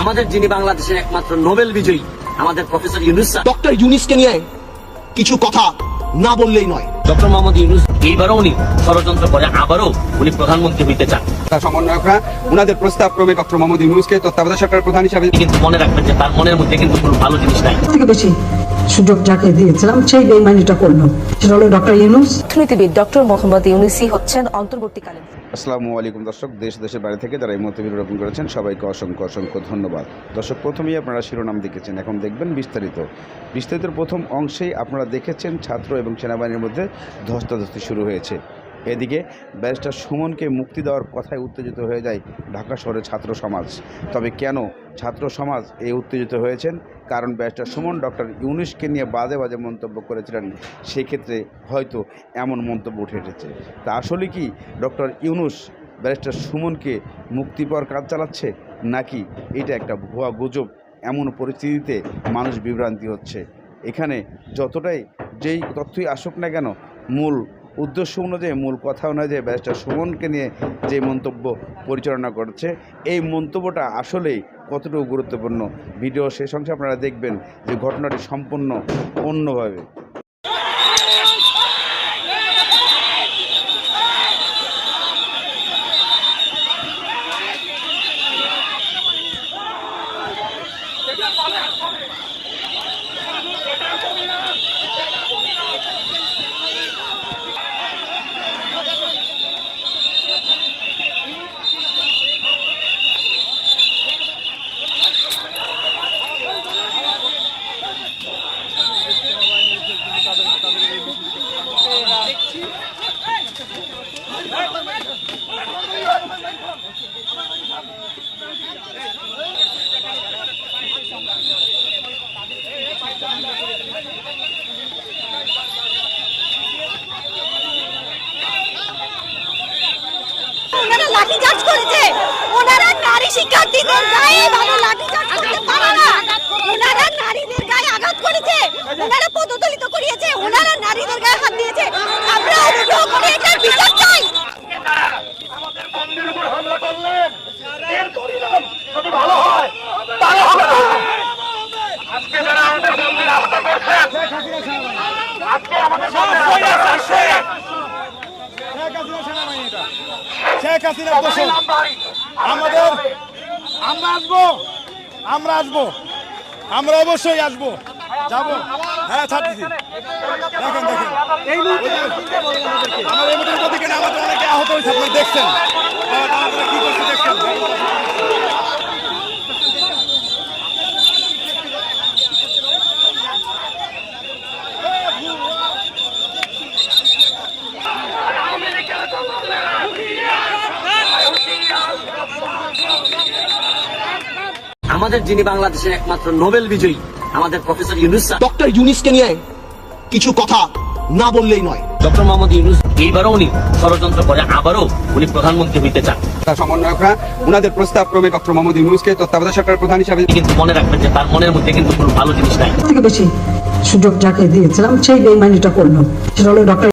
আমাদের যিনি বাংলাদেশের একমাত্র নোবেল বিজয়ী আমাদের প্রফেসর ইউনুস ডক্টর ইউনুসকে নিয়ে কিছু কথা না বললেই নয়। ডক্টর মোহাম্মদ ইউনুস এইবারও উনি ষড়যন্ত্র করে আবারও উনি প্রধানমন্ত্রী হইতে চান। তার সমন্বয়করা উনাদের প্রস্তাব ক্রমে ডক্টর মোহাম্মদ ইউনুসকে তত্ত্বাবধায়ক সরকার প্রধান হিসাবে কিন্তু মনে রাখবেন যে তার মনের মধ্যে কিন্তু কোনো ভালো জিনিস নাই। থেকে বেশি সুযোগ যাকে দিয়েছিলাম সেই বেইমানিটা করল। সেটা হলো ডক্টর ইউনুস। অর্থনীতিবিদ ডক্টর মোহাম্মদ ইউনুসি হচ্ছেন অন্তর্বর্তীকালীন। আসসালামু আলাইকুম দর্শক দেশ দেশের বাইরে থেকে যারা এই মুহূর্তে রোপণ করেছেন সবাইকে অসংখ্য অসংখ্য ধন্যবাদ। দর্শক প্রথমেই আপনারা শিরোনাম দেখেছেন এখন দেখবেন বিস্তারিত। বিস্তারিত প্রথম অংশেই আপনারা দেখেছেন ছাত্র এবং সেনাবাহিনীর মধ্যে ধস্তাধস্তি শুরু হয়েছে। এদিকে ব্যারিস্টার সুমনকে মুক্তি দেওয়ার কথায় উত্তেজিত হয়ে যায় ঢাকা শহরের ছাত্র সমাজ। তবে কেন ছাত্র সমাজ এই উত্তেজিত হয়েছেন? কারণ ব্যারিস্টার সুমন, ডক্টর ইউনুসকে নিয়ে বাজে বাজে মন্তব্য করেছিলেন। সেক্ষেত্রে হয়তো এমন মন্তব্য উঠে এসেছে। তা আসলে কি ডক্টর ইউনুস ব্যারিস্টার সুমনকে মুক্তি পাওয়ার কাজ চালাচ্ছে? নাকি এটা একটা ভুয়া গুজব? এমন পরিস্থিতিতে মানুষ বিভ্রান্তি হচ্ছে। এখানে যতটাই যেই তথ্যই আসুক না কেন, মূল উদ্দেশ্য অনুযায়ী মূল কথা অনুযায়ী ব্যারিস্টার সুমনকে নিয়ে যে মন্তব্য পরিচালনা করছে, এই মন্তব্যটা আসলেই কতটুকু গুরুত্বপূর্ণ? ভিডিও শেষ অংশে আপনারা দেখবেন যে, ঘটনাটি সম্পূর্ণ অন্যভাবে। ওনারা লাঠি চার্জ করেছে। ওনারা নারী শিক্ষার্থীদের গায়ে ভালো লাঠি চার্জ করতে পারে না। ওনারা নারীদের গায়ে আঘাত করেছে। ওনারা পদদলিত করিয়েছে। যদি ভালো হয়। তাহলে হবে না। আজকে যারা আমাদের মন্দিরে হামলা করছেন আজকে আমাদের মন্দিরে হামলা করছেন শেখ হাসিনা দোষণ আমাদের আমরা আসব। আমরা আসব। আমরা অবশ্যই আসব। যাব। হ্যাঁ দেখেন দেখেন। এই মুহূর্তে আমাদের অনেকে আহত হয়েছে দেখছেন। কি করছে দেখছেন? আমাদের যিনি বাংলাদেশের একমাত্র নোবেল বিজয়ী আমাদের প্রফেসর ইউনুস স্যার। ডক্টর ইউনুসকে নিয়ে কিছু কথা না বললেই নয়। ডক্টর মোহাম্মদ ইউনুস এইবারও উনি ষড়যন্ত্র করে আবারও উনি প্রধানমন্ত্রী হইতে চান। তার সমন্বয়করা উনাদের প্রস্তাব ক্রমে ডক্টর মোহাম্মদ ইউনুসকে তত্ত্বাবধায়ক সরকার প্রধান হিসাবে কিন্তু মনে রাখবেন যে তার মনের মধ্যে কিন্তু কোনো ভালো জিনিস নাই। থেকে বেশি সুযোগ যাকে দিয়েছিলাম সেই বেইমানিটা করল। সেটা হলো ডক্টর